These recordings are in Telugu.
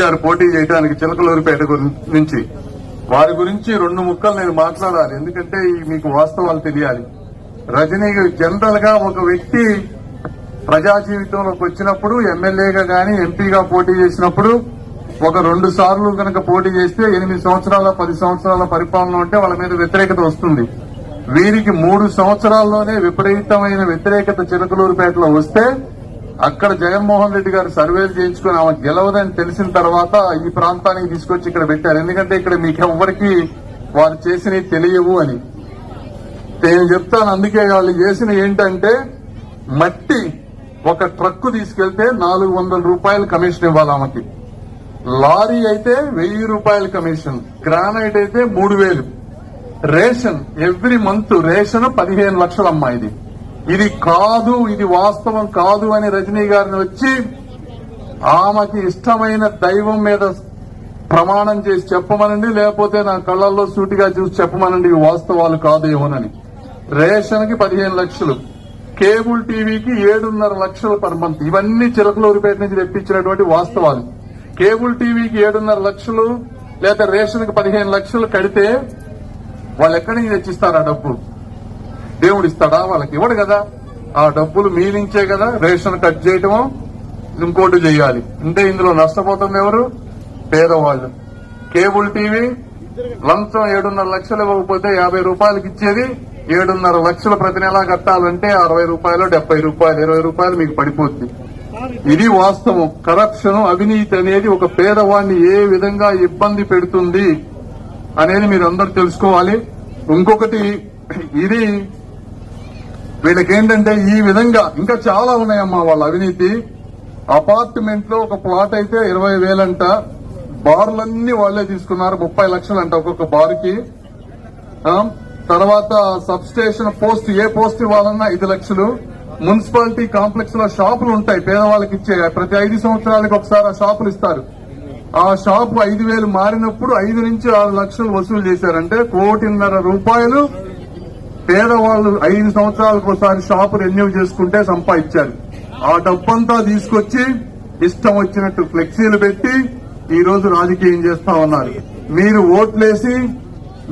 గారు పోటీ చేయడానికి చిలకలూరిపేట నుంచి. వారి గురించి రెండు ముక్కలు నేను మాట్లాడాలి. ఎందుకంటే మీకు వాస్తవాలు తెలియాలి. రజనీ జనరల్గా ఒక వ్యక్తి ప్రజా జీవితంలోకి వచ్చినప్పుడు ఎమ్మెల్యేగా గాని ఎంపీగా పోటీ చేసినప్పుడు ఒక రెండు సార్లు కనుక పోటీ చేస్తే ఎనిమిది సంవత్సరాల పది సంవత్సరాల పరిపాలన ఉంటే వాళ్ళ మీద వ్యతిరేకత వస్తుంది. వీరికి మూడు సంవత్సరాల్లోనే విపరీతమైన వ్యతిరేకత చిలకలూరుపేటలో వస్తే అక్కడ జగన్మోహన్ రెడ్డి గారు సర్వేలు చేయించుకుని ఆమె గెలవదని తెలిసిన తర్వాత ఈ ప్రాంతానికి తీసుకొచ్చి ఇక్కడ పెట్టారు. ఎందుకంటే ఇక్కడ మీకెవ్వరికి వారు చేసినవి తెలియవు అని. నేను చెప్తాను అందుకే వాళ్ళు చేసిన ఏంటంటే మట్టి ఒక ట్రక్కు తీసుకెళ్తే నాలుగు వందల రూపాయలు కమిషన్ ఇవ్వాలి ఆమెకి. లారీ అయితే వెయ్యి రూపాయల కమిషన్ గ్రానైట్ అయితే మూడు వేలు. రేషన్ ఎవ్రీ మంత్ రేషన్ పదిహేను లక్షలమ్మా ఇది. ఇది కాదు ఇది వాస్తవం కాదు అని రజనీ గారిని వచ్చి ఆమెకి ఇష్టమైన దైవం మీద ప్రమాణం చేసి చెప్పమనండి లేకపోతే నా కళ్ళల్లో సూటిగా చూసి చెప్పమనండి ఇవి వాస్తవాలు కాదేమోనని. రేషన్కి పదిహేను లక్షలు కేబుల్ టీవీకి ఏడున్నర లక్షలు పర్ మంత్. ఇవన్నీ చిలకలూరిపేట నుంచి తెప్పించినటువంటి వాస్తవాలు. కేబుల్ టీవీకి ఏడున్నర లక్షలు లేదా రేషన్కి పదిహేను లక్షలు కడితే వాళ్ళు ఎక్కడి నుంచి తెచ్చిస్తారు ఆ డబ్బు? దేవుడు ఇస్తాడా? వాళ్ళకి ఇవ్వడు కదా. ఆ డబ్బులు మీలించే కదా. రేషన్ కట్ చేయటము ఇంకోటి చేయాలి. అంటే ఇందులో నష్టపోతుంది ఎవరు? పేదవాళ్ళు. కేబుల్ టీవీ లంచం ఏడున్నర లక్షలు ఇవ్వకపోతే యాభై రూపాయలకి ఇచ్చేది ఏడున్నర లక్షలు ప్రతి నెలా కట్టాలంటే అరవై రూపాయలు డెబ్బై రూపాయలు ఇరవై రూపాయలు మీకు పడిపోతుంది ఇది వాస్తవం. కరప్షన్ అవినీతి అనేది ఒక పేదవాడిని ఏ విధంగా ఇబ్బంది పెడుతుంది అనేది మీరు అందరు తెలుసుకోవాలి. ఇంకొకటి ఇది వీళ్ళకేంటంటే ఈ విధంగా ఇంకా చాలా ఉన్నాయమ్మా వాళ్ళ అవినీతి. అపార్ట్మెంట్లో ఒక ప్లాట్ అయితే ఇరవై వేలంట. బార్లన్నీ వాళ్ళే తీసుకున్నారు ముప్పై లక్షలంట ఒక్కొక్క బార్కి. తర్వాత సబ్ స్టేషన్ పోస్ట్ ఏ పోస్ట్ ఇవ్వాలన్నా ఐదు లక్షలు. మున్సిపాలిటీ కాంప్లెక్స్లో షాపులు ఉంటాయి పేదవాళ్ళకి ఇచ్చే. ప్రతి ఐదు సంవత్సరాలకు ఒకసారి ఆ షాపులు ఇస్తారు. ఆ షాపు ఐదు వేలు మారినప్పుడు ఐదు నుంచి ఆరు లక్షలు వసూలు చేశారంటే కోటిన్నర రూపాయలు పేదవాళ్ళు ఐదు సంవత్సరాలకు ఒకసారి షాపు రెన్యూ చేసుకుంటే సంపాదించారు. ఆ డబ్బంతా తీసుకొచ్చి ఇష్టం వచ్చినట్టు ఫ్లెక్సీలు పెట్టి ఈ రోజు రాజకీయం చేస్తా ఉన్నారు. మీరు ఓట్లేసి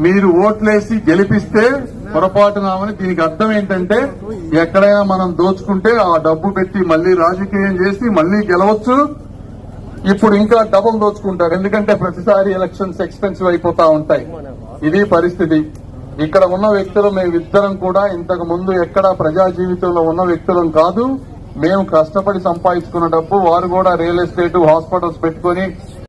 మీరు ఓట్లేసి గెలిపిస్తే పొరపాటునామని దీనికి అర్థం ఏంటంటే ఎక్కడైనా మనం దోచుకుంటే ఆ డబ్బు పెట్టి మళ్ళీ రాజకీయం చేసి మళ్ళీ గెలవచ్చు. ఇప్పుడు ఇంకా డబుల్ దోచుకుంటారు. ఎందుకంటే ప్రతిసారి ఎలక్షన్స్ ఎక్స్పెన్సివ్ అయిపోతా ఉంటాయి. ఇది పరిస్థితి. ఇక్కడ ఉన్న వ్యక్తులు మేమిద్దరం కూడా ఇంతకు ముందు ఎక్కడ ప్రజా జీవితంలో ఉన్న వ్యక్తులం కాదు. మేము కష్టపడి సంపాదించుకున్న డబ్బు వారు కూడా రియల్ ఎస్టేట్ హాస్పిటల్స్ పెట్టుకుని